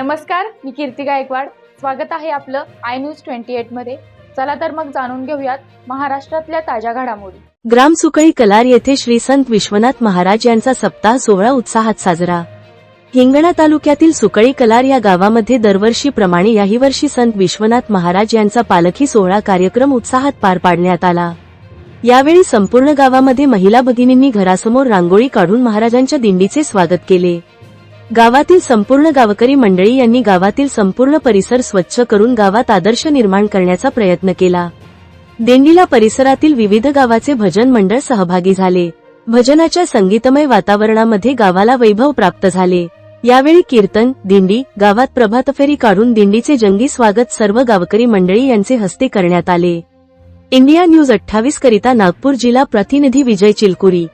नमस्कार मी कीर्ती गायकवाड. स्वागत आहे आपलं आय न्यूज ट्वेंटी एटमध्ये. चला तर मग जाणून घेऊयात महाराष्ट्रातल्या ताज्या घडामोडी. ग्राम सुकळी कलार येथे श्री संत विश्वनाथ महाराज यांचा सप्ताह सोहळा उत्साहात साजरा. हिंगणा तालुक्यातील सुकळी कलार या गावामध्ये दरवर्षीप्रमाणे याही वर्षी संत विश्वनाथ महाराज यांचा पालखी सोहळा कार्यक्रम उत्साहात पार पाडण्यात आला. यावेळी संपूर्ण गावामध्ये महिला भगिनींनी घरासमोर रांगोळी काढून महाराजांच्या दिंडीचे स्वागत केले. गावातील संपूर्ण गावकरी मंडळी यांनी गावातील संपूर्ण परिसर स्वच्छ करून गावात आदर्श निर्माण करण्याचा प्रयत्न केला. दिंडीला परिसरातील विविध गावाचे भजन मंडळ सहभागी झाले. भजनाच्या संगीतमय वातावरणामध्ये गावाला वैभव प्राप्त झाले. यावेळी कीर्तन दिंडी गावात प्रभातफेरी काढून दिंडीचे जंगी स्वागत सर्व गावकरी मंडळी यांचे हस्ते करण्यात आले. इंडिया न्यूज अठ्ठावीस करिता नागपूर जिल्हा प्रतिनिधी विजय चिलकुरी.